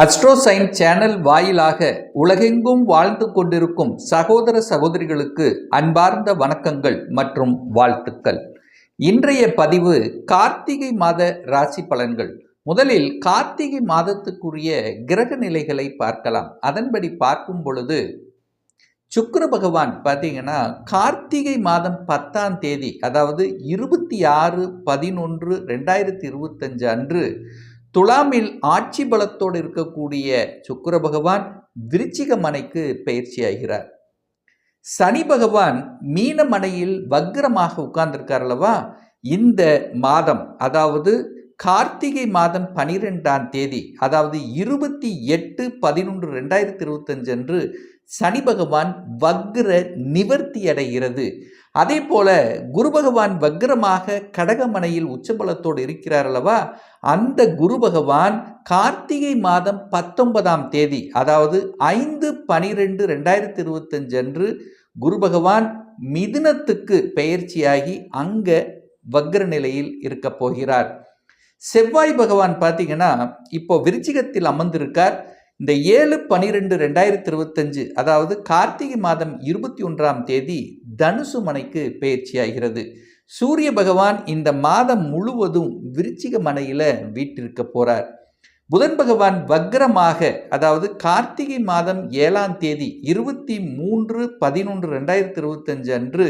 அஸ்ட்ரோசைன் channel வாயிலாக உலகெங்கும் வாழ்ந்து கொண்டிருக்கும் சகோதர சகோதரிகளுக்கு அன்பார்ந்த வணக்கங்கள் மற்றும் வாழ்த்துக்கள். இன்றைய பதிவு கார்த்திகை மாத ராசி பலன்கள். முதலில் கார்த்திகை மாதத்துக்குரிய கிரக நிலைகளை பார்க்கலாம். அதன்படி பார்க்கும் பொழுது சுக்கர பகவான் பார்த்தீங்கன்னா கார்த்திகை மாதம் பத்தாம் தேதி அதாவது இருபத்தி ஆறு பதினொன்று ரெண்டாயிரத்தி இருபத்தஞ்சு அன்று துலாமில் ஆட்சி பலத்தோடு இருக்கக்கூடிய சுக்கர பகவான் விருச்சிக மனைக்கு பயிற்சியாகிறார் சனி பகவான் மீன மனையில் வக்ரமாக உட்கார்ந்திருக்கார் அல்லவா? இந்த மாதம் அதாவது கார்த்திகை மாதம் பனிரெண்டாம் தேதி அதாவது இருபத்தி எட்டு பதினொன்று ரெண்டாயிரத்தி இருபத்தஞ்சு அன்று சனி பகவான் வக்ர நிவர்த்தி அடைகிறது. அதே போல குரு பகவான் வக்ரமாக கடகமனையில் உச்சபலத்தோடு இருக்கிறார் அல்லவா? அந்த குரு பகவான் கார்த்திகை மாதம் பத்தொன்பதாம் தேதி அதாவது ஐந்து பனிரெண்டு ரெண்டாயிரத்தி இருபத்தஞ்சு அன்று குரு பகவான் மிதுனத்துக்கு பெயர்ச்சியாகி அங்க வக்ர நிலையில் இருக்க போகிறார். செவ்வாய் பகவான் பார்த்தீங்கன்னா இப்போ விருச்சிகத்தில் அமர்ந்திருக்கார். இந்த ஏழு பனிரெண்டு ரெண்டாயிரத்தி இருபத்தஞ்சு அதாவது கார்த்திகை மாதம் இருபத்தி ஒன்றாம் தேதி தனுசு மனைக்கு பயிற்சியாகிறது. சூரிய பகவான் இந்த மாதம் முழுவதும் விருச்சிக மனையில் வீட்டிருக்க போகிறார் புதன் பகவான் வக்ரமாக அதாவது கார்த்திகை மாதம் ஏழாம் தேதி இருபத்தி மூன்று பதினொன்று ரெண்டாயிரத்தி இருபத்தஞ்சு அன்று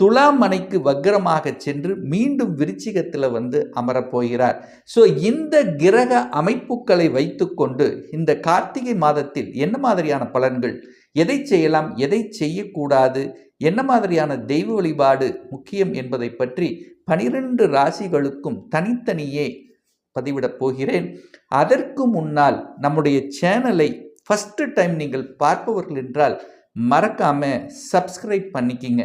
துலாம் மனைக்கு வக்ரமாக சென்று மீண்டும் விருச்சிகத்தில் வந்து அமரப்போகிறார். ஸோ இந்த கிரக அமைப்புகளை வைத்துக்கொண்டு இந்த கார்த்திகை மாதத்தில் என்ன மாதிரியான பலன்கள்? எதை செய்யலாம்? எதை செய்யக்கூடாது? என்ன மாதிரியான தெய்வ வழிபாடு முக்கியம் என்பதை பற்றி பனிரெண்டு ராசிகளுக்கும் தனித்தனியே பதிவிடப் போகிறேன். அதற்கு முன்னால் நம்முடைய சேனலை ஃபஸ்ட்டு டைம் நீங்கள் பார்ப்பவர்கள் என்றால் மறக்காமல் சப்ஸ்கிரைப் பண்ணிக்கிங்க.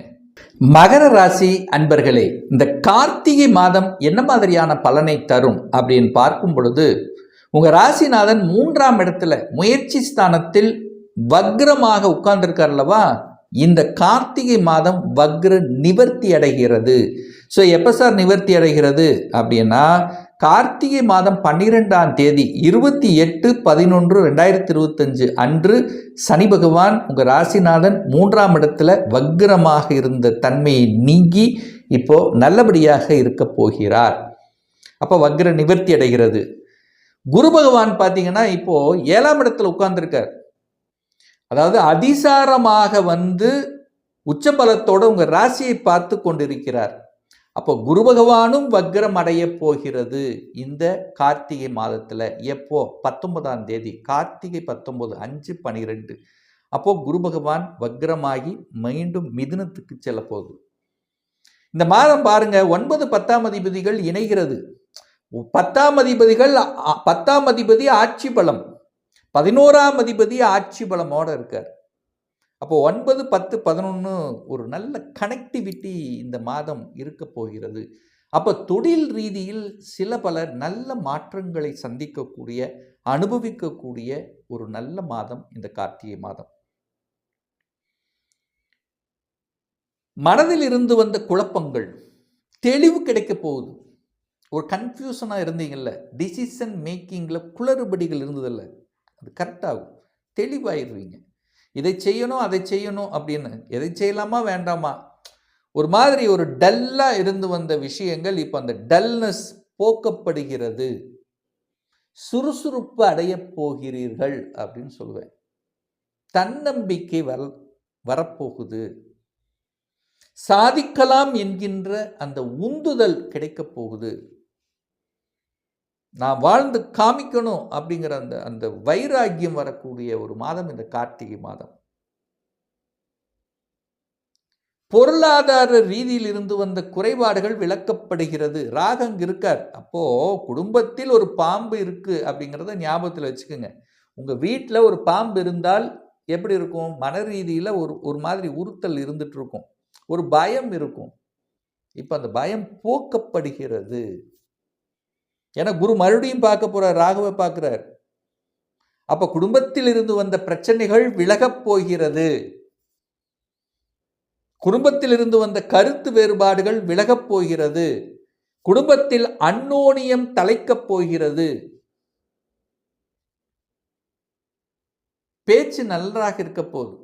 மகர ராசி அன்பர்களே இந்த கார்த்திகை மாதம் என்ன மாதிரியான பலனை தரும் அப்படின்னு பார்க்கும் பொழுது உங்க ராசிநாதன் மூன்றாம் இடத்துல முயற்சி ஸ்தானத்தில் வக்ரமாக உட்கார்ந்துருக்கார் அல்லவா? இந்த கார்த்திகை மாதம் வக்ர நிவர்த்தி அடைகிறது. ஸோ எப்போ சார் நிவர்த்தி அடைகிறது அப்படின்னா கார்த்திகை மாதம் பன்னிரெண்டாம் தேதி இருபத்தி எட்டு பதினொன்று ரெண்டாயிரத்தி இருபத்தஞ்சு அன்று சனி பகவான் உங்கள் ராசிநாதன் மூன்றாம் இடத்துல வக்ரமாக இருந்த தன்மையை நீங்கி இப்போ நல்லபடியாக இருக்க போகிறார். அப்போ வக்ர நிவர்த்தி அடைகிறது. குரு பகவான் பார்த்தீங்கன்னா இப்போ ஏழாம் இடத்துல உட்கார்ந்துருக்கார். அதாவது அதிசாரமாக வந்து உச்சபலத்தோடு உங்கள் ராசியை பார்த்து கொண்டிருக்கிறார். அப்போ குரு பகவானும் வக்ரம் அடைய போகிறது. இந்த கார்த்திகை மாதத்தில் எப்போ? பத்தொன்பதாம் தேதி. கார்த்திகை பத்தொன்பது அஞ்சு பனிரெண்டு. அப்போது குரு பகவான் வக்ரமாகி மீண்டும் மிதுனத்துக்கு செல்ல போகுது. இந்த மாதம் பாருங்க ஒன்பது பத்தாம் அதிபதிகள் இணைகிறது. பத்தாம் அதிபதிகள் பத்தாம் அதிபதி ஆட்சி பலம். பதினோராம் அதிபதி ஆட்சி பலமோட இருக்கார். அப்போ ஒன்பது பத்து பதினொன்று ஒரு நல்ல கனெக்டிவிட்டி இந்த மாதம் இருக்க போகிறது. அப்போ தொழில் ரீதியில் சில பல நல்ல மாற்றங்களை சந்திக்கக்கூடிய அனுபவிக்கக்கூடிய ஒரு நல்ல மாதம் இந்த கார்த்திகை மாதம். மனதில் இருந்து வந்த குழப்பங்கள் தெளிவு கிடைக்க போகுது. ஒரு கன்ஃபியூஷனாக இருந்தீங்கல்ல டிசிஷன் மேக்கிங்கில் குளறுபடிகள் இருந்ததில்ல. அது கரெக்டாகும் தெளிவாயிடுவீங்க. இதை செய்யணும் அதை செய்யணும் அப்படின்னு. எதை செய்யலாமா வேண்டாமா? ஒரு மாதிரி ஒரு டல்லாக இருந்து வந்த விஷயங்கள் இப்போ அந்த டல்னஸ் போக்கப்படுகிறது. சுறுசுறுப்பு அடையப் போகிறீர்கள் அப்படின்னு சொல்லுவேன். தன்னம்பிக்கை வர வரப்போகுது. சாதிக்கலாம் என்கின்ற அந்த உந்துதல் கிடைக்கப் போகுது. நான் வாழ்ந்து காமிக்கணும் அப்படிங்கிற அந்த அந்த வைராக்கியம் வரக்கூடிய ஒரு மாதம் இந்த கார்த்திகை மாதம். பொருளாதார ரீதியில் இருந்து வந்த குறைபாடுகள் விளக்கப்படுகிறது. ராகங் இருக்கார். அப்போ குடும்பத்தில் ஒரு பாம்பு இருக்கு அப்படிங்கிறத ஞாபகத்தில் வச்சுக்கோங்க. உங்க வீட்டில் ஒரு பாம்பு இருந்தால் எப்படி இருக்கும்? மன ரீதியில் ஒரு ஒரு மாதிரி உறுத்தல் இருந்துட்டு இருக்கும். ஒரு பயம் இருக்கும். இப்போ அந்த பயம் போக்கப்படுகிறது. ஏன்னா குரு மறுபடியும் பார்க்க போறார் ராகவை பார்க்குறார். அப்போ குடும்பத்தில் இருந்து வந்த பிரச்சனைகள் விலகப் போகிறது. குடும்பத்திலிருந்து வந்த கருத்து வேறுபாடுகள் விலகப் போகிறது. குடும்பத்தில் அன்னோனியம் தலைக்கப் போகிறது. பேச்சு நன்றாக இருக்க போகுது.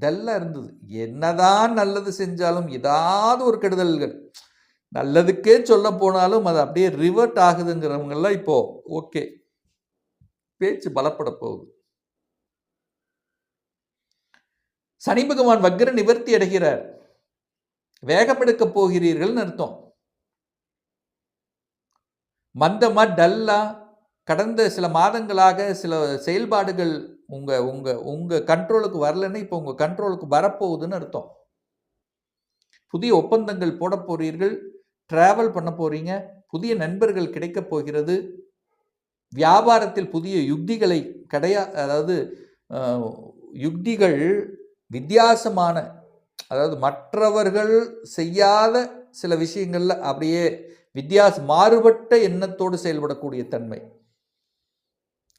டல்லாக இருந்தது. என்னதான் நல்லது செஞ்சாலும் ஏதாவது ஒரு கெடுதல்கள். நல்லதுக்கே சொல்ல போனாலும் அது அப்படியே ரிவர்ட் ஆகுதுங்கிறவங்கெல்லாம் இப்போ ஓகே பேச்சு பலப்பட போகுது. சனி பகவான் வக்ர நிவர்த்தி அடைகிறார். வேகமெடுக்க போகிறீர்கள்னு அர்த்தம். மந்தமா டல்லா கடந்த சில மாதங்களாக சில செயல்பாடுகள் உங்க உங்க உங்க கண்ட்ரோலுக்கு வரலன்னு இப்போ உங்க கண்ட்ரோலுக்கு வரப்போகுதுன்னு அர்த்தம். புதிய ஒப்பந்தங்கள் போட போறீர்கள் டிராவல் பண்ண போறீங்க புதிய நண்பர்கள் கிடைக்க போகிறது வியாபாரத்தில் புதிய யுக்திகளை கிடையா அதாவது யுக்திகள் வித்தியாசமான அதாவது மற்றவர்கள் செய்யாத சில விஷயங்களில் அப்படியே வித்தியாச மாறுபட்ட எண்ணத்தோடு செயல்படக்கூடிய தன்மை.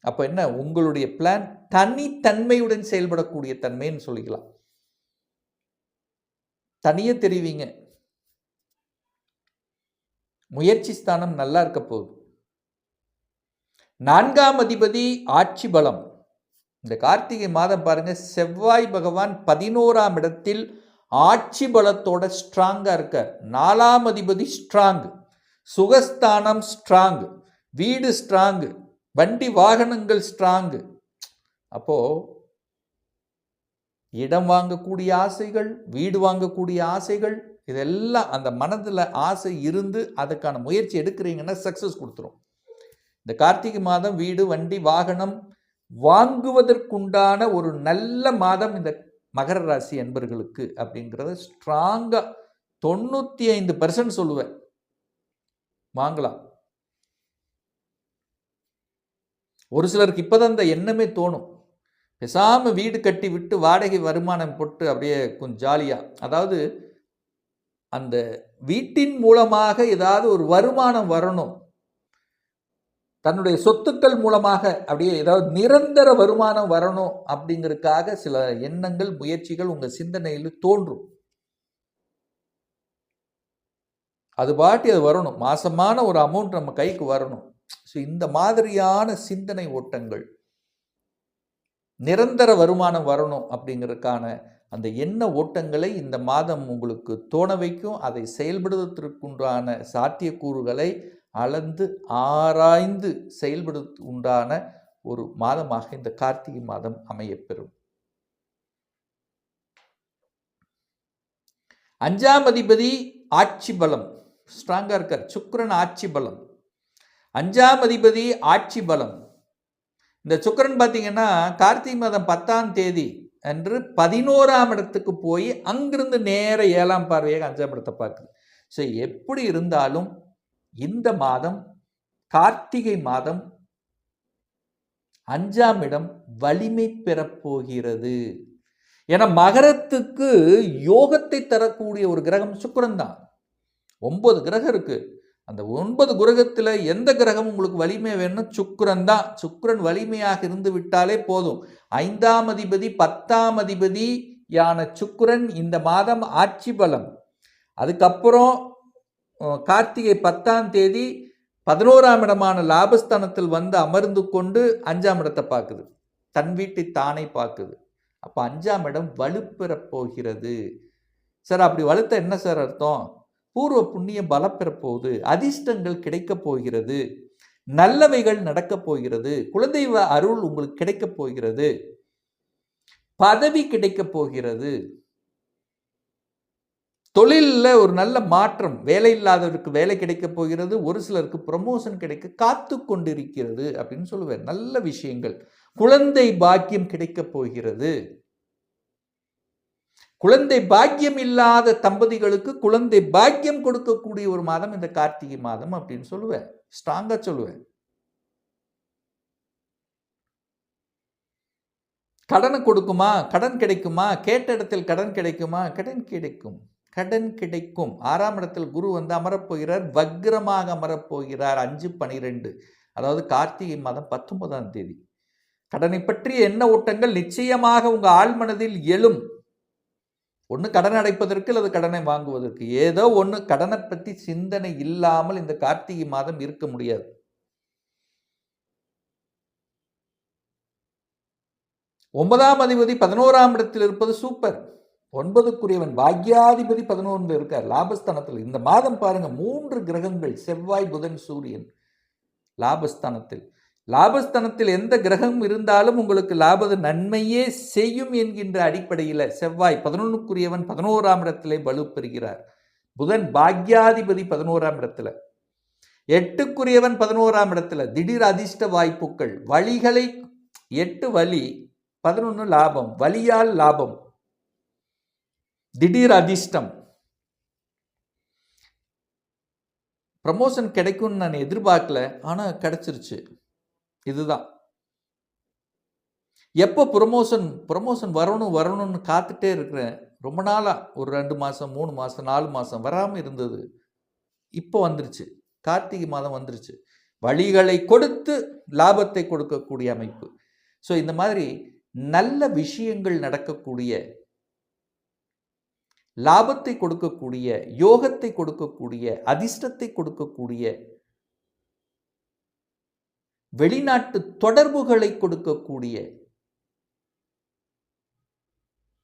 அப்போ என்ன? உங்களுடைய பிளான் தனித்தன்மையுடன் செயல்படக்கூடிய தன்மைன்னு சொல்லிக்கலாம். தனியே தெரிவிங்க. முயற்சி ஸ்தானம் நல்லா இருக்க போகுது. நான்காம் அதிபதி ஆட்சி பலம். இந்த கார்த்திகை மாதம் பாருங்கள் செவ்வாய் பகவான் பதினோராம் இடத்தில் ஆட்சி பலத்தோட ஸ்ட்ராங்காக இருக்கார். நாலாம் அதிபதி ஸ்ட்ராங் சுகஸ்தானம் ஸ்ட்ராங் வீடு ஸ்ட்ராங் வண்டி வாகனங்கள் ஸ்ட்ராங் அப்போது இடம் வாங்கக்கூடிய ஆசைகள் வீடு வாங்கக்கூடிய ஆசைகள் இதெல்லாம் அந்த மனதில் ஆசை இருந்து அதுக்கான முயற்சி எடுக்கிறீங்கன்னா சக்ஸஸ் கொடுத்துரும். இந்த கார்த்திகை மாதம் வீடு வண்டி வாகனம் வாங்குவதற்குண்டான ஒரு நல்ல மாதம் இந்த மகர ராசி அன்பர்களுக்கு அப்படிங்கிறத ஸ்ட்ராங்காக தொண்ணூற்றி ஐந்து பர்சன்ட் சொல்லுவேன். வாங்கலாம். ஒரு சிலருக்கு இப்போதான் இந்த எண்ணமே தோணும். பேசாமல் வீடு கட்டி விட்டு வாடகை வருமானம் போட்டு அப்படியே கொஞ்சம் ஜாலியாக அதாவது அந்த வீட்டின் மூலமாக ஏதாவது ஒரு வருமானம் வரணும். தன்னுடைய சொத்துக்கள் மூலமாக அப்படியே ஏதாவது நிரந்தர வருமானம் வரணும் அப்படிங்கிறதுக்காக சில எண்ணங்கள் முயற்சிகள் உங்கள் சிந்தனையில் தோன்றும். அது பாட்டி அது வரணும். மாசமான ஒரு அமௌண்ட் நம்ம கைக்கு வரணும். ஸோ இந்த மாதிரியான சிந்தனை ஓட்டங்கள் நிரந்தர வருமானம் வரணும் அப்படிங்கிறதுக்கான அந்த எண்ண ஓட்டங்களை இந்த மாதம் உங்களுக்கு தோண வைக்கும். அதை செயல்படுவதற்குண்டான சாத்தியக்கூறுகளை அளந்து ஆராய்ந்து செயல்படு உண்டான ஒரு மாதமாக இந்த கார்த்திகை மாதம் அமையப்பெறும். அஞ்சாம் அதிபதி ஆட்சி பலம் ஸ்ட்ராங்காக இருக்கார். சுக்கரன் ஆட்சி பலம். அஞ்சாம் அதிபதி ஆட்சி பலம். இந்த சுக்கிரன் பார்த்தீங்கன்னா கார்த்திகை மாதம் பத்தாம் தேதி அன்று பதினோராம் இடத்துக்கு போய் அங்கிருந்து நேர ஏழாம் பார்வையாக அஞ்சாம் இடத்தை பார்க்குது. ஸோ எப்படி இருந்தாலும் இந்த மாதம் கார்த்திகை மாதம் அஞ்சாம் இடம் வலிமை பெறப்போகிறது. என மகரத்துக்கு யோகத்தை தரக்கூடிய ஒரு கிரகம் சுக்கரன் தான். ஒன்பது கிரகம் இருக்கு. அந்த ஒன்பது கிரகத்தில் எந்த கிரகம் உங்களுக்கு வலிமை வேணும் சுக்கரன் தான். சுக்கிரன் வலிமையாக இருந்து விட்டாலே போதும். ஐந்தாம் அதிபதி பத்தாம் அதிபதி யான சுக்கிரன் இந்த மாதம் ஆட்சி பலம். அதுக்கப்புறம் கார்த்திகை பத்தாம் தேதி பதினோராம் இடமான லாபஸ்தானத்தில் வந்து அமர்ந்து கொண்டு அஞ்சாம் இடத்தை பார்க்குது. தன் வீட்டை தானே பார்க்குது. அப்போ அஞ்சாம் இடம் வலுப்பெறப் போகிறது. சார் அப்படி வலுத்த என்ன சார் அர்த்தம்? பூர்வ புண்ணியம் பலப்பெறப்போகுது அதிர்ஷ்டங்கள் கிடைக்கப் போகிறது. நல்லவைகள் நடக்கப் போகிறது. குலதெய்வ அருள் உங்களுக்கு கிடைக்கப் போகிறது. பதவி கிடைக்கப் போகிறது. தொழிலில் ஒரு நல்ல மாற்றம் வேலை இல்லாதவருக்கு வேலை கிடைக்கப் போகிறது ஒரு சிலருக்கு ப்ரமோஷன் கிடைக்க காத்து கொண்டிருக்கிறது அப்படின்னு சொல்லுவேன் நல்ல விஷயங்கள். குழந்தை பாக்கியம் கிடைக்கப் போகிறது. குழந்தை பாக்கியம் இல்லாத தம்பதிகளுக்கு குழந்தை பாக்கியம் கொடுக்கக்கூடிய ஒரு மாதம் இந்த கார்த்திகை மாதம் அப்படின்னு சொல்லுவேன் ஸ்ட்ராங்காக சொல்லுவேன் கடனை கொடுக்குமா? கடன் கிடைக்குமா? கேட்ட இடத்தில் கடன் கிடைக்குமா? கடன் கிடைக்கும். கடன் கிடைக்கும். ஆறாம் இடத்தில் குரு வந்து அமரப்போகிறார். வக்ரமாக அமரப்போகிறார். அஞ்சு பனிரெண்டு. அதாவது கார்த்திகை மாதம் பத்தொன்பதாம் தேதி. கடனை பற்றிய எண்ண ஓட்டங்கள் நிச்சயமாக உங்கள் ஆழ்மனதில் எழும். ஒன்று கடன் அடைப்பதற்கு அல்லது கடனை வாங்குவதற்கு. ஏதோ ஒன்று கடனை பற்றி சிந்தனை இல்லாமல் இந்த கார்த்திகை மாதம் இருக்க முடியாது. ஒன்பதாம் அதிபதி பதினோராம் இடத்தில் இருப்பது சூப்பர். ஒன்பதுக்குரியவன் பாக்யாதிபதி பதினொன்று இருக்கார். லாபஸ்தானத்தில். இந்த மாதம் பாருங்க மூன்று கிரகங்கள் செவ்வாய் புதன் சூரியன் லாபஸ்தானத்தில். லாபஸ்தானத்தில் எந்த கிரகம் இருந்தாலும் உங்களுக்கு லாபது நன்மையே செய்யும் என்கின்ற அடிப்படையில் செவ்வாய் பதினொன்றுக்குரியவன் பதினோராம் இடத்திலே வலு பெறுகிறார். புதன் பாக்யாதிபதி பதினோராம் இடத்துல. எட்டுக்குரியவன் பதினோராம் இடத்துல. திடீர் அதிர்ஷ்ட வாய்ப்புகள். வழிகளை எட்டு வழி பதினொன்று லாபம். வழியால் லாபம். திடீர் அதிர்ஷ்டம். ப்ரமோஷன் கிடைக்கும்னு நான் எதிர்பார்க்கல ஆனால் கிடைச்சிருச்சு. இதுதான். எப்போ ப்ரொமோஷன் ப்ரொமோஷன் வரணும் வரணும்னு காத்துட்டே இருக்கிறேன். ரொம்ப நாளாக ஒரு ரெண்டு மாதம் மூணு மாதம் நாலு மாதம் வராமல் இருந்தது. இப்போ வந்துருச்சு. கார்த்திகை மாதம் வந்துருச்சு. வழிகளை கொடுத்து லாபத்தை கொடுக்கக்கூடிய அமைப்பு. ஸோ இந்த மாதிரி நல்ல விஷயங்கள் நடக்கக்கூடிய லாபத்தை கொடுக்கக்கூடிய யோகத்தை கொடுக்கக்கூடிய அதிர்ஷ்டத்தை கொடுக்கக்கூடிய வெளிநாட்டு தொடர்புகளை கொடுக்கக்கூடிய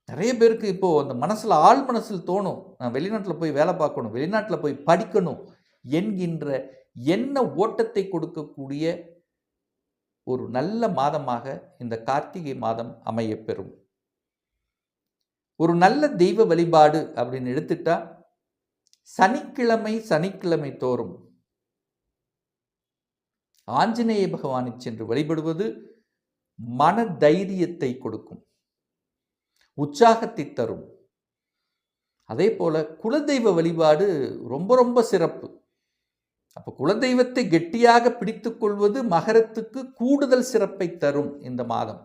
நிறைய பேருக்கு இப்போ அந்த மனசுல ஆள் மனசில் தோணும். நான் வெளிநாட்டில் போய் வேலை பார்க்கணும் வெளிநாட்டில் போய் படிக்கணும் என்கின்ற என்ன ஓட்டத்தை கொடுக்கக்கூடிய ஒரு நல்ல மாதமாக இந்த கார்த்திகை மாதம் அமையப்பெறும் ஒரு நல்ல தெய்வ வழிபாடு அப்படின்னு எடுத்துட்டா சனிக்கிழமை சனிக்கிழமை தோறும் ஆஞ்சநேய பகவானை சென்று வழிபடுவது மன தைரியத்தை கொடுக்கும் உற்சாகத்தை தரும். அதே போல குலதெய்வ வழிபாடு ரொம்ப ரொம்ப சிறப்பு. அப்போ குலதெய்வத்தை கெட்டியாக பிடித்துக் கொள்வது மகரத்துக்கு கூடுதல் சிறப்பை தரும் இந்த மாதம்.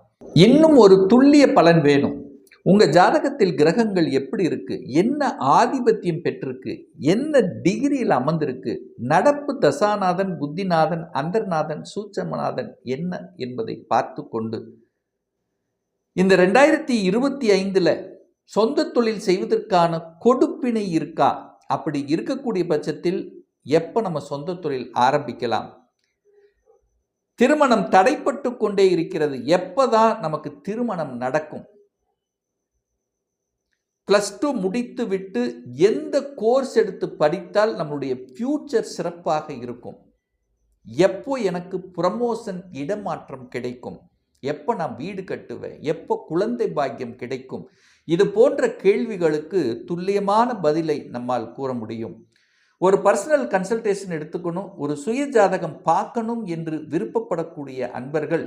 இன்னும் ஒரு துல்லிய பலன் வேணும். உங்கள் ஜாதகத்தில் கிரகங்கள் எப்படி இருக்கு? என்ன ஆதிபத்தியம் பெற்றிருக்கு? என்ன டிகிரியில் அமர்ந்திருக்கு? நடப்பு தசாநாதன் புத்திநாதன் அந்தர்நாதன் சூட்சமநாதன் என்ன என்பதை பார்த்து கொண்டு இந்த ரெண்டாயிரத்தி இருபத்தி ஐந்தில் சொந்த தொழில் செய்வதற்கான கொடுப்பினை இருக்கா? அப்படி இருக்கக்கூடிய பட்சத்தில் எப்போ நம்ம சொந்த தொழில் ஆரம்பிக்கலாம்? திருமணம் தடைப்பட்டு கொண்டே இருக்கிறது. எப்பதான் நமக்கு திருமணம் நடக்கும்? ப்ளஸ் டூ முடித்து விட்டு எந்த கோர்ஸ் எடுத்து படித்தால் நம்மளுடைய ஃப்யூச்சர் சிறப்பாக இருக்கும். எப்போ எனக்கு ப்ரமோஷன் இடமாற்றம் கிடைக்கும்? எப்போ நான் வீடு கட்டுவேன்? எப்போ குழந்தை பாக்கியம் கிடைக்கும்? இது போன்ற கேள்விகளுக்கு துல்லியமான பதிலை நம்மால் கூற முடியும். ஒரு பர்சனல் கன்சல்டேஷன் எடுத்துக்கணும் ஒரு சுய ஜாதகம் பார்க்கணும் என்று விருப்பப்படக்கூடிய அன்பர்கள்